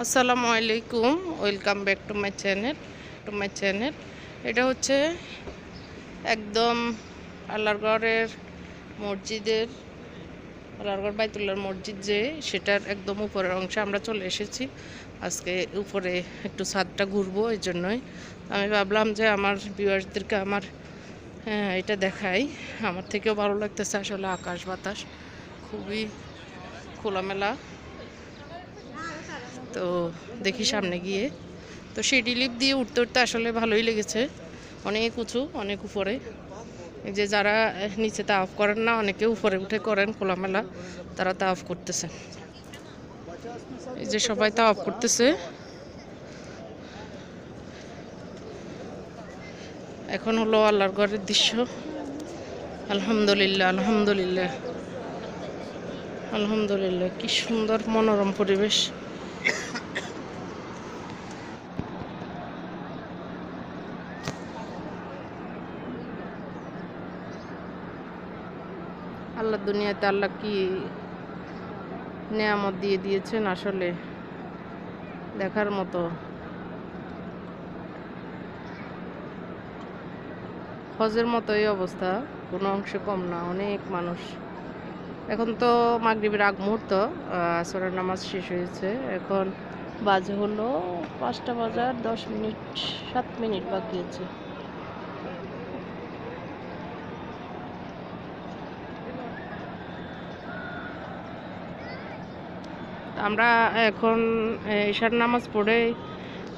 আসসালামু আলাইকুম, welcome back to my channel, to my channel. এটা হচ্ছে একদম আল্লাহরগড়ের মসজিদের আল্লাহরগড় বাইতুল্লাহর মসজিদ যে, সেটার একদম উপরের অংশে আমরা চলে এসেছি। আজকে উপরে একটু ছাদটা ঘুরবো, এই জন্যই। আমি ভাবলাম যে আমার ভিউয়ার্সদেরকে আমার হ্যাঁ এটা দেখাই। আমার থেকেও ভালো লাগতেছে আসলে আকাশ বাতাস। খুবই খোলামেলা। তো দেখি সামনে গিয়ে। তো সিঁড়ি লিপ দিয়ে উঠতে উঠতে আসলে ভালোই লেগেছে। অনেক উঁচু, অনেক উপরে। যে যারা নিচে তা অফ করেন না, অনেকে উপরে উঠে করেন খোলামেলা, তারা তা অফ করতেছে। এই যে সবাই তা অফ করতেছে। এখন হলো আল্লাহর ঘরের দৃশ্য। আলহামদুলিল্লাহ আলহামদুলিল্লাহ। আলহামদুলিল্লাহ, কি সুন্দর মনোরম পরিবেশ। আল্লাহ দুনিয়াতে আল্লাহ কি নেয়ামত দিয়ে দিয়েছেন আসলে দেখার মতো। হজের মতোই অবস্থা, কোনো অংশে কম না, অনেক মানুষ। এখন তো মাগরিবের আগ মুহূর্ত আসরের নামাজ শেষ হয়েছে। এখন বাজে হলো পাঁচটা বাজার, দশ মিনিট, সাত মিনিট বাকি আছে। আমরা এখন ঈশার নামাজ পড়ে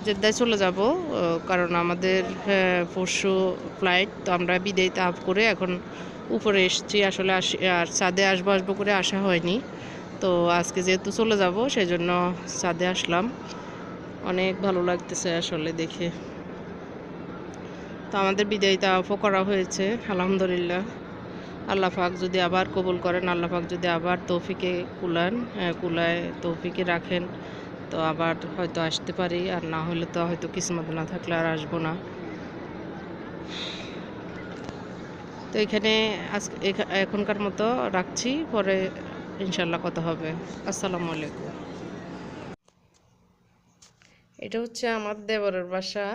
জেদ্দায় চলে যাব কারণ আমাদের পরশু ফ্লাইট তো আমরা বিদায় তাপ করে এখন উপরে এসেছি। আসলে আসি, আর ছাদে আসব আসব করে আসা হয়নি। তো আজকে যেহেতু চলে যাব সেই জন্য ছাদে আসলাম। অনেক ভালো লাগতেছে আসলে দেখে। তো আমাদের বিদায় তাফও করা হয়েছে, আলহামদুলিল্লাহ। আল্লাহ পাক যদি আবার কবুল করেন, আল্লাহ পাক যদি আবার তৌফিকে কুলান কুলায় তৌফিকে রাখেন, তো আবার হয়তো আসতে পারি, আর না হলে তো হয়তো কিসমত না থাকলে আর আসব না। তো এখানে আজ এখনকার মতো রাখছি, পরে ইনশাল্লাহ কথা হবে। আসসালামু আলাইকুম। এটা হচ্ছে আমার দেবরের বাসা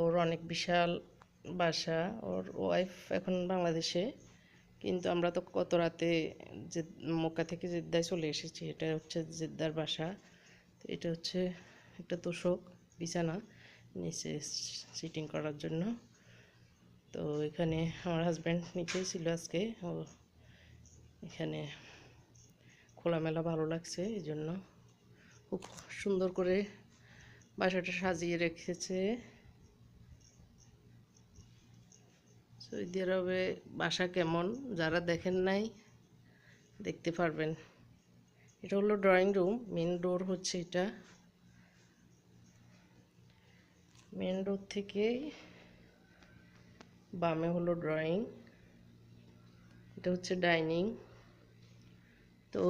ওর অনেক বিশাল বাসা, ওর ওয়াইফ এখন বাংলাদেশে। কিন্তু আমরা তো কত রাতে যে মক্কা থেকে জেদ্দায় চলে এসেছি। এটা হচ্ছে জেদ্দার বাসা। তো এটা হচ্ছে একটা তোষক, বিছানা নিচে সিটিং করার জন্য। তো এখানে আমার হাজব্যান্ড নিচেই ছিল আজকে। ও এখানে খোলামেলা ভালো লাগছে এই জন্য খুব সুন্দর করে বাসাটা সাজিয়ে রেখেছে। সৌদি আরবে বাসা কেমন? যারা দেখেন নাই, দেখতে পারবেন। এটা হলো ড্রয়িং রুম মেন ডোর হচ্ছে এটা। মেন ডোর থেকেই বামে হলো ড্রয়িং এটা হচ্ছে ডাইনিং তো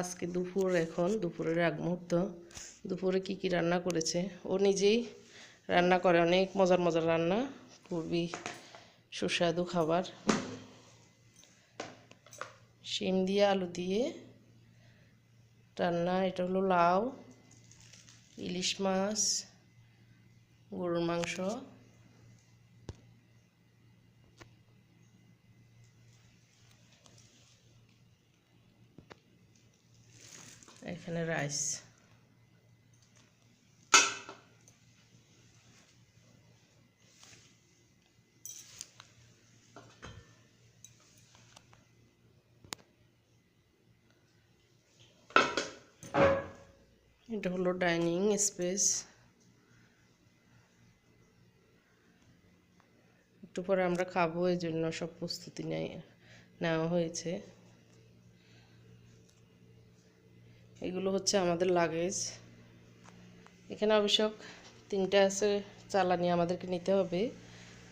আজকে দুপুর এখন, দুপুরের আগ মুহূর্ত। দুপুরে কি কি রান্না করেছে? ও নিজেই রান্না করে, অনেক মজার মজার রান্না। খুবই সুস্বাদু খাবার। শিম দিয়ে আলু দিয়ে রান্না। এটা হলো লাউ, ইলিশ মাছ, গরুর মাংস। এখানে রাইস। এটা হলো ডাইনিং স্পেস। একটু পরে আমরা খাব এই জন্য সব প্রস্তুতি নেওয়া হয়েছে। এগুলো হচ্ছে আমাদের লাগেজ এখানে আবশ্যক তিনটা আছে, চালানি আমাদেরকে নিতে হবে।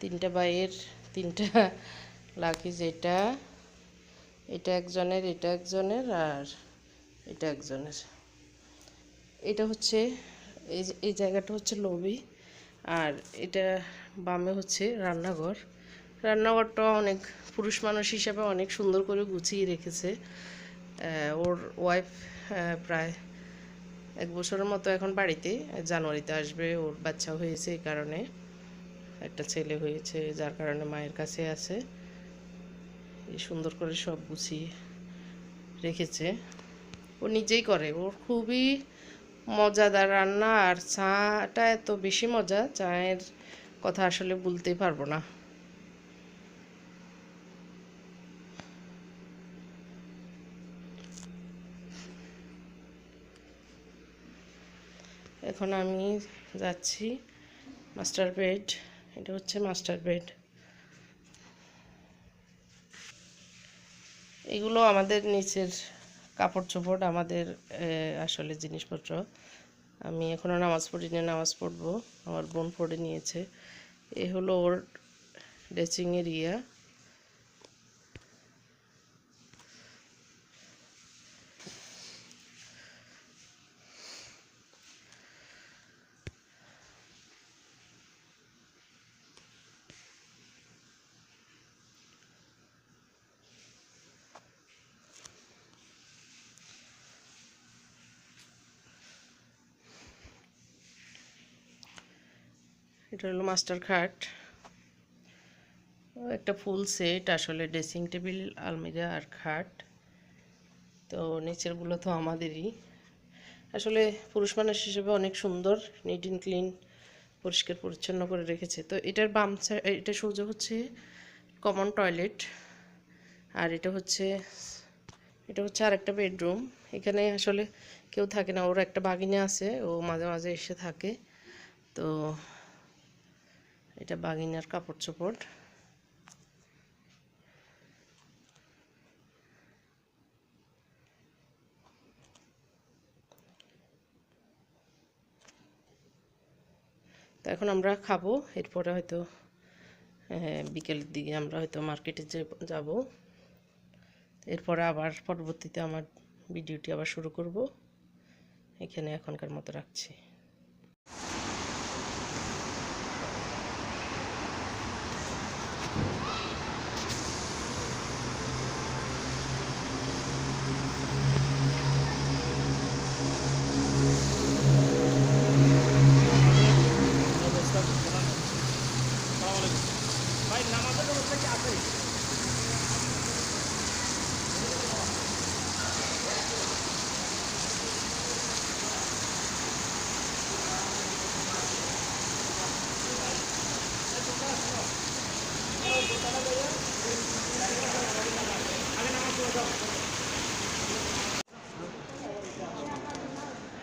তিনটা বাইয়ের তিনটা লাগেজ এটা এটা একজনের এটা একজনের, আর এটা একজনের। এটা হচ্ছে, এই এই জায়গাটা হচ্ছে লবি, আর এটা বামে হচ্ছে রান্নাঘর। রান্নাঘরটা অনেক পুরুষ মানুষ হিসাবে অনেক সুন্দর করে গুছিয়ে রেখেছে। ওর ওয়াইফ প্রায় এক বছরের মতো এখন বাড়িতে, জানুয়ারিতে আসবে, ওর বাচ্চা হয়েছে এই কারণে, একটা ছেলে হয়েছে যার কারণে মায়ের কাছে আছে। এই সুন্দর করে সব গুছিয়ে রেখেছে। ও নিজেই করে, ওর খুবই মজাদার রান্না আর চাটা এত বেশি মজা, চায়ের কথা আসলে বলতেই পারব না। এখন আমি যাচ্ছি মাস্টার বেড এটা হচ্ছে মাস্টার বেড এগুলো আমাদের নিচের কাপড় চোপড় আমাদের আসলে জিনিসপত্র। আমি এখনও নামাজ পড়ি নিয়ে নামাজ পড়ব। আমার বোন পড়ে নিয়েছে। এ হলো ওর ড্রেসিংয়ের এরিয়া এটা হলো মাস্টার খাট। একটা ফুল সেট, আসলে ড্রেসিং টেবিল, আলমিরা আর খাট। তো নিচেরগুলো তো আমাদেরই। আসলে পুরুষ মানুষ হিসেবে অনেক সুন্দর নিট অ্যান্ড ক্লিন পরিষ্কার, পরিচ্ছন্ন করে রেখেছে। তো এটার বাম এটা সোজা হচ্ছে কমন টয়লেট আর এটা হচ্ছে এটা হচ্ছে আর একটা বেডরুম এখানে আসলে কেউ থাকে না, ওর একটা বাগিনা আছে, ও মাঝে মাঝে এসে থাকে। তো এটা বাগিনার কাপড় চোপড় তো এখন আমরা খাব এরপরে হয়তো আহ, বিকেলের দিকে আমরা হয়তো মার্কেটে যে যাব। এরপরে আবার পরবর্তীতে আমার ভিডিওটি আবার শুরু করব। এখানে এখনকার মতো রাখছি।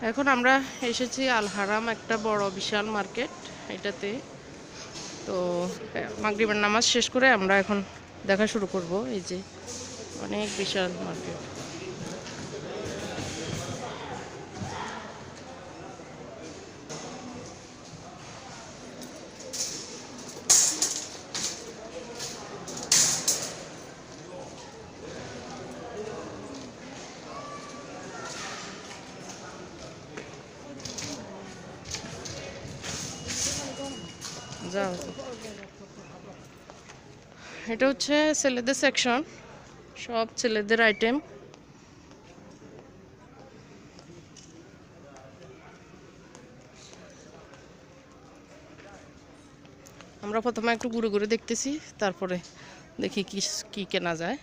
এখন আমরা এসেছি আলহারাম, একটা বড় বিশাল মার্কেট এটাতে। তো মাগরিবের নামাজ শেষ করে আমরা এখন দেখা শুরু করব। এই যে, অনেক বিশাল মার্কেট। যাও এটা হচ্ছে ছেলেদের সেকশন সব ছেলেদের আইটেম আমরা প্রথমে একটু ঘুরে ঘুরে দেখতেছি, তারপরে দেখি কি কি কেনা যায়।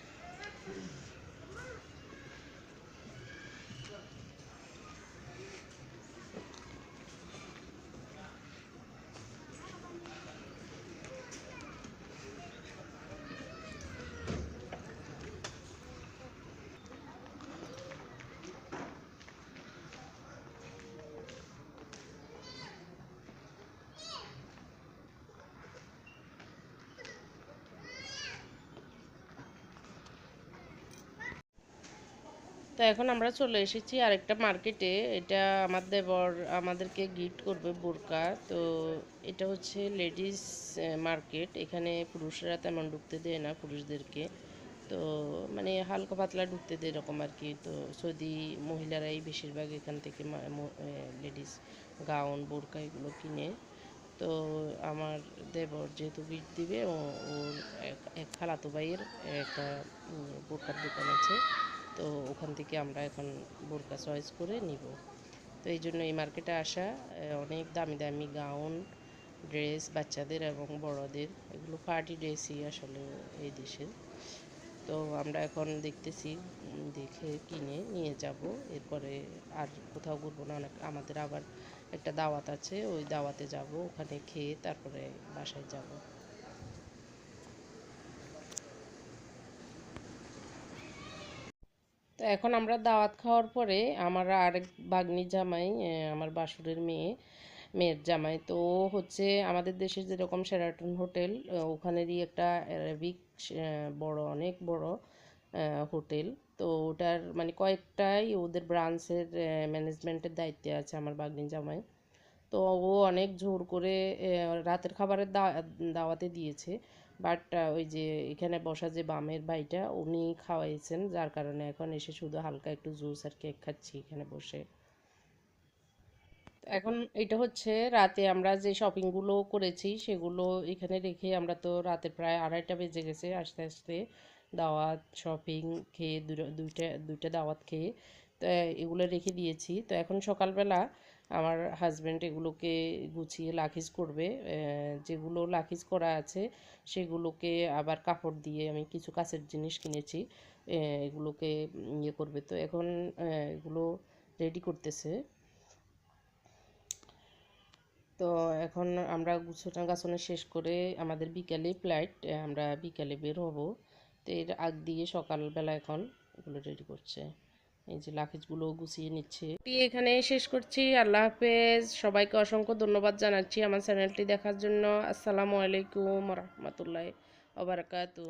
তো এখন আমরা চলে এসেছি আরেকটা মার্কেটে। এটা আমার দেবর আমাদেরকে গিফট করবে বোরকা। তো এটা হচ্ছে লেডিস মার্কেট এখানে পুরুষরা তেমন ঢুকতে দেয় না পুরুষদেরকে। তো মানে হালকা পাতলা ঢুকতে দেয় এরকম আর কি। তো সৌদি মহিলারাই বেশিরভাগ এখান থেকে লেডিস গাউন বোরকা এগুলো কিনে। তো আমার দেবর যেহেতু গিফট দিবে ওর এক- খালাতো ভাইয়ের একটা বোরকার দোকান আছে। তো ওখান থেকে আমরা এখন বোরকা চয়েস করে নিব। তো এই জন্য এই মার্কেটে আসা অনেক দামি দামি গাউন, ড্রেস বাচ্চাদের এবং বড়দের, এগুলো পার্টি ড্রেসই আসলে এই দেশের। তো আমরা এখন দেখতেছি দেখে কিনে নিয়ে যাব। এরপরে আর কোথাও ঘুরবো না, অনেক আমাদের আবার একটা দাওয়াত আছে, ওই দাওয়াতে যাব, ওখানে খেয়ে তারপরে বাসায় যাব। তো এখন আমরা দাওয়াত খাওয়ার পরে আমার আরেক বাগনি জামাই আমার বাসুরের মেয়ে, মেয়ের জামাই। তো হচ্ছে আমাদের দেশের যেরকম সেরাটন হোটেল ওখানেরই একটা অ্যারাবিক বড়, অনেক বড় হোটেল। তো ওটার মানে কয়েকটাই ওদের ব্রাঞ্চের ম্যানেজমেন্টের দায়িত্বে আছে আমার বাগনি জামাই। তো ও অনেক জোর করে রাতের খাবারের দাওয়াতে দিয়েছে। বাট ওই যে এখানে বসা যে বামের ভাইটা, উনি খাওয়াইছেন, যার কারণে এখন এসে শুধু হালকা একটু জুস আর কেক খাচ্ছি এখানে বসে। এখন এটা হচ্ছে, রাতে আমরা যে শপিংগুলো করেছি, সেগুলো এখানে রেখে আমরা তো রাতে প্রায় আড়াইটা বেজে গেছে আস্তে আস্তে। দাওয়াত শপিং খেয়ে দুইটা দুইটা দাওয়াত খেয়ে, তো এগুলো রেখে দিয়েছি। তো এখন সকালবেলা আমার হাজব্যান্ড এগুলোকে গুছিয়ে লাখিজ করবে যেগুলো লাখিজ করা আছে সেগুলোকে আবার কাপড় দিয়ে আমি কিছু কাছের জিনিস কিনেছি এগুলোকে ইয়ে করবে। তো এখন এগুলো রেডি করতেছে। তো এখন আমরা গুছানো গাছানো শেষ করে আমাদের বিকালে ফ্লাইট আমরা বিকালে বের হব। তো এর আগ দিয়ে সকালবেলা এখন এগুলো রেডি করছে। এই যে লাকেজগুলো গুছিয়ে নিচ্ছে। এখানে শেষ করছি। আল্লাহ হাফেজ। সবাইকে অসংখ্য ধন্যবাদ জানাচ্ছি আমার চ্যানেলটি দেখার জন্য। আসসালামু আলাইকুম রহমতুল্লাহ ওবরাকাতু